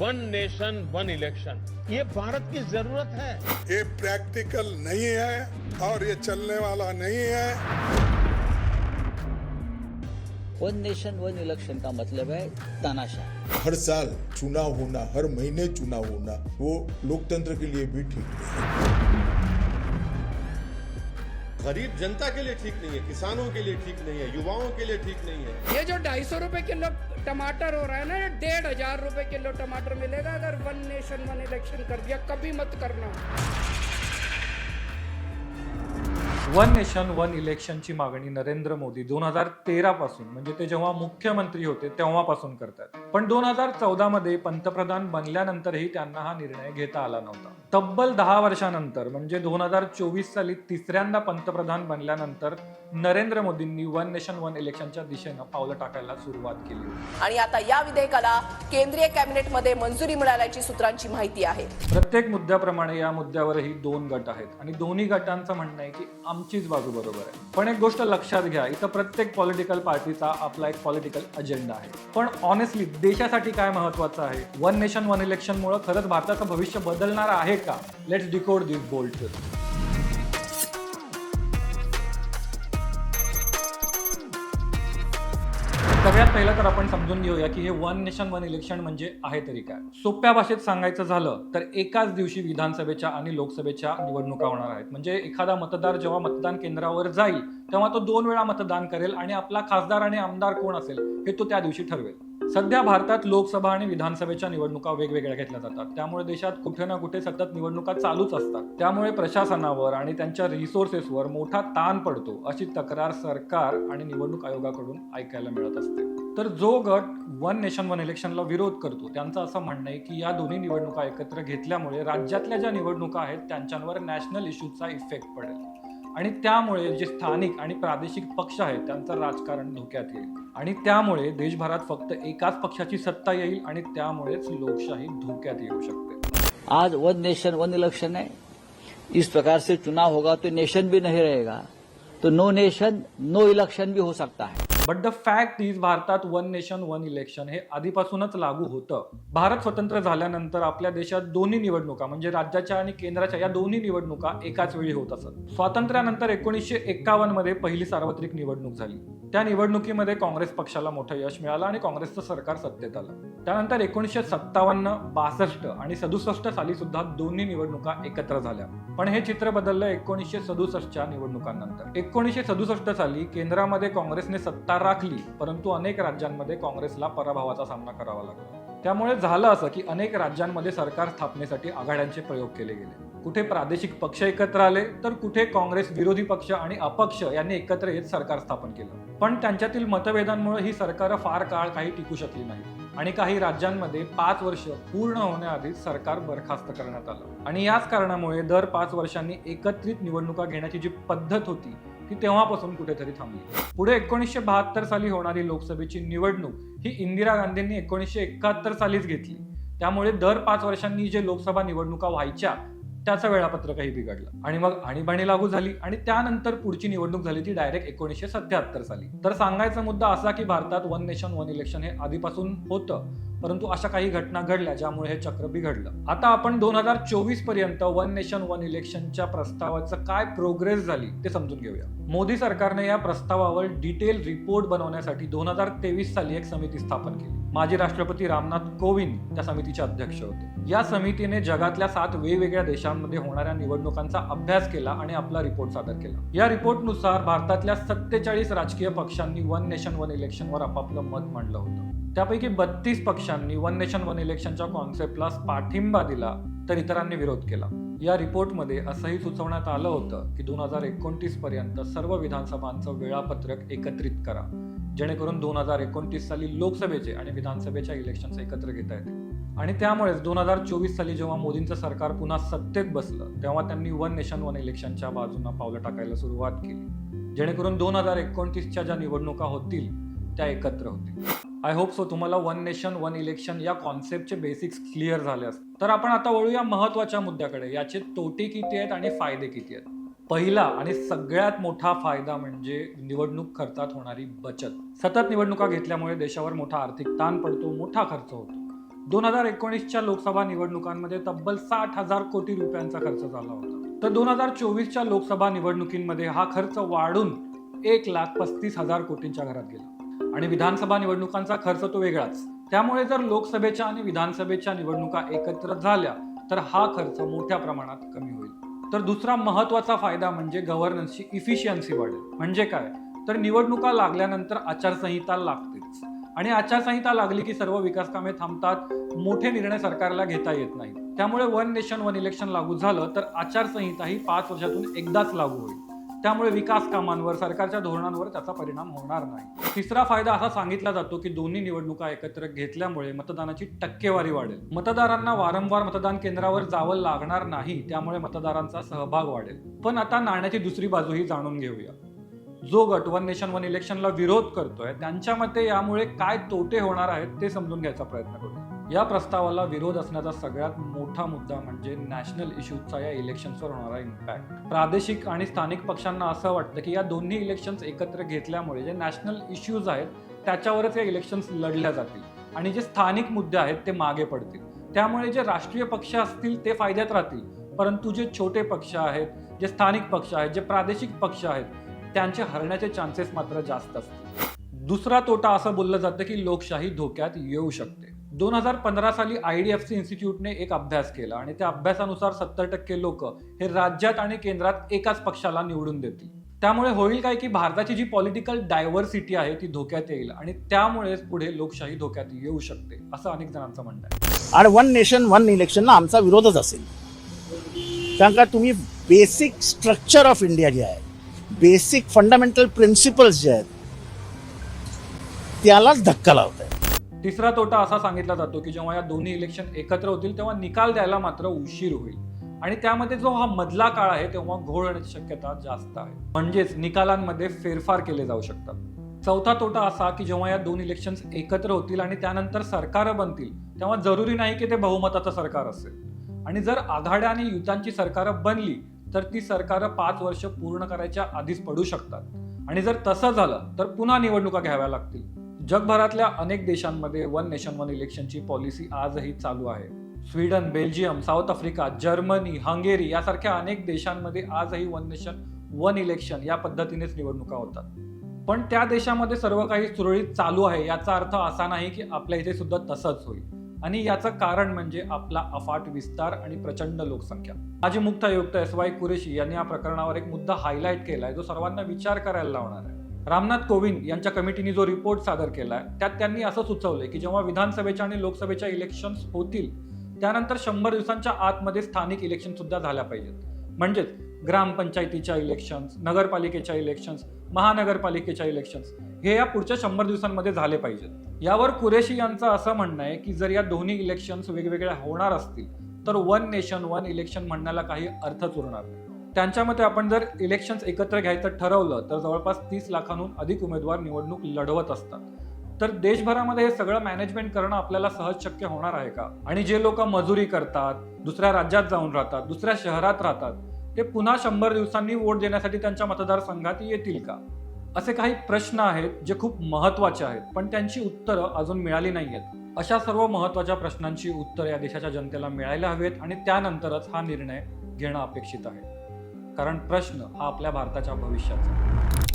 One nation one election. ये भारत की ज़रूरत है। ये प्रैक्टिकल नहीं है और ये चलने वाला नहीं है। वन नेशन वन इलेक्शन का मतलब है तानाशाह। हर साल चुनाव होना हर महीने चुनाव होना वो लोकतंत्र के लिए भी ठीक नहीं है। गरीब जनता के लिए ठीक नहीं है, किसानों के लिए ठीक नहीं है, युवाओं के लिए ठीक नहीं है। ये जो ढाई सौ रूपए किलो टमाटर हो रहा है ना ये डेढ़ हज़ार रूपए किलो टमाटर मिलेगा अगर वन नेशन वन इलेक्शन कर दिया, कभी मत करना। वन नेशन वन इलेक्शनची मागणी नरेंद्र मोदी दोन हजार तेरा पासून म्हणजे ते जेव्हा मुख्यमंत्री होते तेव्हापासून करतात. पण दोन हजार चौदा मध्ये पंतप्रधान बनल्यानंतरही त्यांना हा निर्णय घेता आला नव्हता. तब्बल दहा वर्षानंतर म्हणजे दोन हजार चोवीस साली तिसऱ्यांदा पंतप्रधान बनल्यानंतर नरेंद्र मोदींनी वन नेशन वन इलेक्शनच्या दिशेनं पावलं टाकायला सुरुवात केली आणि आता या विधेयकाला केंद्रीय कॅबिनेटमध्ये मंजुरी मिळाल्याची सूत्रांची माहिती आहे. प्रत्येक मुद्द्याप्रमाणे या मुद्द्यावरही दोन गट आहेत. आणि दोन्ही गटांचं म्हणणं आहे की आमचीच बाजू बरोबर आहे. पण एक गोष्ट लक्षात घ्या इथं प्रत्येक पॉलिटिकल पार्टीचा आपला एक पॉलिटिकल अजेंडा आहे. पण ऑनेस्टली देशासाठी काय महत्वाचं आहे? वन नेशन वन इलेक्शनमुळे खरंच भारताचं भविष्य बदलणार आहे का? लेट्स डिकोड दिस बोल्ट सगळ्यात पहिलं तर आपण समजून घेऊया की हे वन नेशन वन इलेक्शन म्हणजे आहे तरी काय. सोप्या भाषेत सांगायचं झालं तर एकाच दिवशी विधानसभेच्या आणि लोकसभेच्या निवडणुका होणार आहेत. म्हणजे एखादा मतदार जेव्हा मतदान केंद्रावर जाईल तेव्हा तो दोन वेळा मतदान करेल आणि आपला खासदार आणि आमदार कोण असेल हे तो त्या दिवशी ठरवेल. सध्या भारतात लोकसभा आणि विधानसभेच्या निवडणुका वेगवेगळ्या घेतल्या जातात. त्यामुळे देशात कुठे ना कुठे सतत निवडणुका चालूच असतात. त्यामुळे प्रशासनावर आणि त्यांच्या रिसोर्सेसवर मोठा ताण पडतो अशी तक्रार सरकार आणि निवडणूक आयोगाकडून ऐकायला मिळत असते. तर जो गट वन नेशन वन इलेक्शनला विरोध करतो त्यांचं असं म्हणणं आहे की या दोन्ही निवडणुका एकत्र घेतल्यामुळे राज्यातल्या ज्या निवडणुका आहेत त्यांच्यावर नॅशनल इश्यूचा इफेक्ट पडेल. आणि त्यामुळे जे स्थानिक आणि प्रादेशिक पक्ष आहेत त्यांचं राजकारण धोक्यात येईल. आणि त्यामुळे देशभरात फक्त एकाच पक्षाची सत्ता येईल आणि त्यामुळेच लोकशाही धोक्यात येऊ शकते. आज वन नेशन वन इलेक्शन है इस प्रकार से चुनाव होगा तो नेशन भी नहीं रहेगा. तो नो नेशन नो इलेक्शन भी हो सकता है. बट द फॅक्ट इज भारतात वन नेशन वन इलेक्शन हे आधीपासूनच लागू होतं. भारत स्वतंत्र झाल्यानंतर आपल्या देशात दोन्ही निवडणुका म्हणजे राज्याच्या आणि केंद्राच्या या दोन्ही निवडणुका एकाच वेळी होत असत. स्वातंत्र्यानंतर एकोणीसशे एक्कावन्नमध्ये पहिली सार्वत्रिक निवडणूक झाली. त्या निवडणुकीमध्ये काँग्रेस पक्षाला मोठं यश मिळालं आणि काँग्रेसचं सरकार सत्तेत आलं. त्यानंतर एकोणीसशे सत्तावन्न बासष्ट आणि सदुसष्ट साली सुद्धा दोन्ही निवडणुका एकत्र झाल्या. पण हे चित्र बदललं एकोणीसशे सदुसष्टच्या निवडणुकांनंतर. एकोणीसशे सदुसष्ट साली केंद्रामध्ये काँग्रेसने सत्ता राखली परंतु अनेक राज्यांमध्ये काँग्रेसला पराभवाचा सामना करावा लागला. त्यामुळे झालं असं की अनेक राज्यांमध्ये सरकार स्थापनेसाठी आघाड्यांचे प्रयोग केले गेले. कुठे प्रादेशिक पक्ष एकत्र आले तर कुठे काँग्रेस विरोधी पक्ष आणि अपक्ष यांनी एकत्र येत सरकार स्थापन केलं. पण त्यांच्यातील मतभेदांमुळे ही सरकार फार काळ काही टिकू शकली नाही आणि काही राज्यांमध्ये पाच वर्ष पूर्ण होण्याआधीच सरकार बरखास्त करण्यात आलं. आणि याच कारणामुळे दर पाच वर्षांनी एकत्रित निवडणुका घेण्याची जी पद्धत होती ती तेव्हापासून कुठेतरी थांबली. पुढे एकोणीसशे बहात्तर साली होणारी लोकसभेची निवडणूक ही इंदिरा गांधींनी एकोणीसशे एकाहत्तर सालीच घेतली. त्यामुळे दर पाच वर्षांनी जे लोकसभा निवडणुका व्हायच्या त्याचं वेळापत्रकही बिघडलं. आणि मग आणीबाणी लागू झाली आणि त्यानंतर पुढची निवडणूक झाली ती डायरेक्ट एकोणीसशे सत्याहत्तर साली. तर सांगायचा मुद्दा असा की भारतात वन नेशन वन इलेक्शन हे आधीपासून होतं. परंतु अशा काही घटना घडल्या ज्यामुळे हे चक्र बिघडलं. आता आपण दोन हजार चोवीसपर्यंत वन नेशन वन इलेक्शनच्या प्रस्तावाचं काय प्रोग्रेस झाली ते समजून घेऊया. मोदी सरकारने या प्रस्तावावर डिटेल रिपोर्ट बनवण्यासाठी दोन हजार तेवीस साली एक समिती स्थापन केली. माजी राष्ट्रपती रामनाथ कोविंद त्या समितीचे अध्यक्ष होते. या समितीने जगातल्या सात वेगवेगळ्या देशांमध्ये होणाऱ्या निवडणुकांचा अभ्यास केला आणि आपला रिपोर्ट सादर केला. या रिपोर्टनुसार भारतातल्या सत्तेचाळीस राजकीय पक्षांनी वन नेशन वन इलेक्शनवर आपापलं मत मांडलं होतं. त्यापैकी बत्तीस पक्षांनी वन नेशन वन इलेक्शनच्या कॉन्सेप्टला पाठिंबा दिला तर इतरांनी विरोध केला. या रिपोर्टमध्ये असंही सुचवण्यात आलं होतं की दोन हजार एकोणतीस पर्यंत सर्व विधानसभांचं वेळापत्रक एकत्रित करा. जेणेकरून दोन हजार एकोणतीस साली लोकसभेचे आणि विधानसभेच्या इलेक्शन्स एकत्र घेता येतील. आणि त्यामुळेच दोन हजार चोवीस साली जेव्हा मोदींचं सरकार पुन्हा सत्तेत बसलं तेव्हा त्यांनी वन नेशन वन इलेक्शनच्या बाजूनं पावलं टाकायला सुरुवात केली. जेणेकरून दोन हजार एकोणतीसच्या ज्या निवडणुका होतील त्या एकत्र होतील. आय होप सो तुम्हाला वन नेशन वन इलेक्शन या कॉन्सेप्टचे बेसिक्स क्लिअर झाले असतील. तर आपण आता वळूया महत्त्वाच्या मुद्द्याकडे. याचे तोटे किती आहेत आणि फायदे किती आहेत? पहिला आणि सगळ्यात मोठा फायदा म्हणजे निवडणूक खर्चात होणारी बचत. सतत निवडणुका घेतल्यामुळे देशावर मोठा आर्थिक ताण पडतो मोठा खर्च होतो. दोन हजार एकोणीसच्या लोकसभा निवडणुकांमध्ये तब्बल साठ हजार कोटी रुपयांचा खर्च झाला होता. तर दोन हजार चोवीसच्या लोकसभा निवडणुकींमध्ये हा खर्च वाढून एक लाख पस्तीस हजार कोटींच्या घरात गेला. आणि विधानसभा निवडणुकांचा खर्च तो वेगळाच. त्यामुळे जर लोकसभेच्या आणि विधानसभेच्या निवडणुका एकत्र झाल्या तर हा खर्च मोठ्या प्रमाणात कमी होईल. तर दुसरा महत्त्वाचा फायदा म्हणजे गव्हर्नन्सची इफिशियन्सी वाढेल. म्हणजे काय? तर निवडणुका लागल्यानंतर आचारसंहिता लागतेच. आणि आचारसंहिता लागली की सर्व विकास कामे थांबतात मोठे निर्णय सरकारला घेता येत नाही त्यामुळे वन नेशन वन इलेक्शन लागू झालं तर आचारसंहिता ही पाच वर्षातून एकदाच लागू होईल. त्यामुळे विकास कामांवर सरकारच्या धोरणांवर त्याचा परिणाम होणार नाही. तिसरा फायदा असा सांगितला जातो की दोन्ही निवडणुका एकत्र घेतल्यामुळे मतदानाची टक्केवारी वाढेल. मतदारांना वारंवार मतदान केंद्रावर जावं लागणार नाही त्यामुळे मतदारांचा सहभाग वाढेल. पण आता नाण्याची दुसरी बाजूही जाणून घेऊया. जो गट वन नेशन वन इलेक्शनला विरोध करतोय त्यांच्या मते यामुळे काय तोटे होणार आहेत ते समजून घ्यायचा प्रयत्न करूया. या प्रस्तावाला विरोध असण्याचा सगळ्यात मोठा मुद्दा म्हणजे नॅशनल इश्यूजचा या इलेक्शन्सवर होणारा इम्पॅक्ट प्रादेशिक आणि स्थानिक पक्षांना असं वाटतं की या दोन्ही इलेक्शन्स एकत्र घेतल्यामुळे जे नॅशनल इश्यूज आहेत त्याच्यावरच या इलेक्शन्स लढल्या जातील. आणि जे स्थानिक मुद्दे आहेत ते मागे पडतील. त्यामुळे जे राष्ट्रीय पक्ष असतील ते फायद्यात राहतील. परंतु जे छोटे पक्ष आहेत जे स्थानिक पक्ष आहेत जे प्रादेशिक पक्ष आहेत त्यांचे हरण्याचे चान्सेस मात्र जास्त असतील. दुसरा तोटा असं बोललं जातं की लोकशाही धोक्यात येऊ शकते. दोन हजार पंधरा साली आय डी एफ सी इन्स्टिट्यूटने एक अभ्यास केला आणि त्या अभ्यासानुसार सत्तर टक्के लोक हे राज्यात आणि केंद्रात एकाच पक्षाला निवडून देतील. त्यामुळे होईल काय की भारताची जी पॉलिटिकल डायव्हर्सिटी आहे ती धोक्यात येईल आणि त्यामुळेच पुढे लोकशाही धोक्यात येऊ शकते असं अनेक जणांचं म्हणणं आहे. आणि वन नेशन वन इलेक्शनला आमचा विरोधच असेल. कारण का तुम्ही बेसिक स्ट्रक्चर ऑफ इंडिया जे आहे बेसिक फंडामेंटल प्रिन्सिपल्स जे आहेत त्यालाच धक्का लावत आहे तिसरा तोटा असा सांगितला जातो की जेव्हा या दोन्ही इलेक्शन एकत्र होतील तेव्हा निकाल द्यायला मात्र उशीर होईल. आणि त्यामध्ये जो हा मधला काळ आहे तेव्हा घोळ होण्याची शक्यता जास्त आहे. म्हणजेच निकालांमध्ये फेरफार केले जाऊ शकतात. चौथा तोटा असा की जेव्हा या दोन इलेक्शन्स एकत्र होतील आणि त्यानंतर सरकार बनतील तेव्हा जरुरी नाही की ते बहुमताचं सरकार असेल. आणि जर आघाड्या आणि युतांची सरकारं बनली तर ती सरकारं पाच वर्ष पूर्ण करायच्या आधीच पडू शकतात. आणि जर तसं झालं तर पुन्हा निवडणुका घ्याव्या लागतील. जगभरातल्या अनेक देशांमध्ये वन नेशन वन इलेक्शनची पॉलिसी आजही चालू आहे. Sweden Belgium South Africa Germany Hungary यासारख्या अनेक देशांमध्ये आजही वन नेशन वन इलेक्शन या पद्धतीनेच निवडणुका होतात. पण त्या देशामध्ये सर्व काही सुरळीत चालू आहे याचा अर्थ असा नाही की आपल्या इथे सुद्धा तसंच होईल. आणि याचं कारण म्हणजे आपला अफाट विस्तार आणि प्रचंड लोकसंख्या. माजी मुक्त आयुक्त एस वाय कुरेशी यांनी या प्रकरणावर एक मुद्दा हायलाईट केलाय जो सर्वांना विचार करायला लावणार आहे. रामनाथ कोविंद यांच्या कमिटीने जो रिपोर्ट सादर केला आहे त्यात त्यांनी असं सुचवलंय की जेव्हा विधानसभेच्या आणि लोकसभेच्या इलेक्शन्स होतील त्यानंतर शंभर दिवसांच्या आतमध्ये स्थानिक इलेक्शन सुद्धा झाल्या पाहिजेत. म्हणजेच ग्रामपंचायतीच्या इलेक्शन्स नगरपालिकेच्या इलेक्शन्स महानगरपालिकेच्या इलेक्शन्स हे या पुढच्या शंभर दिवसांमध्ये झाले पाहिजेत. यावर कुरेशी यांचं असं म्हणणं आहे की जर या दोन्ही इलेक्शन्स वेगवेगळ्या होणार असतील तर वन नेशन वन इलेक्शन म्हणण्याला काही अर्थच उरणार नाही. त्यांच्यामध्ये आपण जर इलेक्शन्स एकत्र घ्यायचं ठरवलं तर जवळपास तीस लाखांहून अधिक उमेदवार निवडणूक लढवत असतात. तर देशभरामध्ये हे सगळं मॅनेजमेंट करणं आपल्याला सहज शक्य होणार आहे का? आणि जे लोक मजुरी करतात दुसऱ्या राज्यात जाऊन राहतात दुसऱ्या शहरात राहतात ते पुन्हा शंभर दिवसांनी वोट देण्यासाठी त्यांच्या मतदारसंघात येतील का? असे काही प्रश्न आहेत जे खूप महत्त्वाचे आहेत पण त्यांची उत्तरं अजून मिळाली नाही आहेत अशा सर्व महत्त्वाच्या प्रश्नांची उत्तरं या देशाच्या जनतेला मिळायला हवेत आणि त्यानंतरच हा निर्णय घेणं अपेक्षित आहे. कारण प्रश्न हा आपल्या भारताच्या भविष्याचा.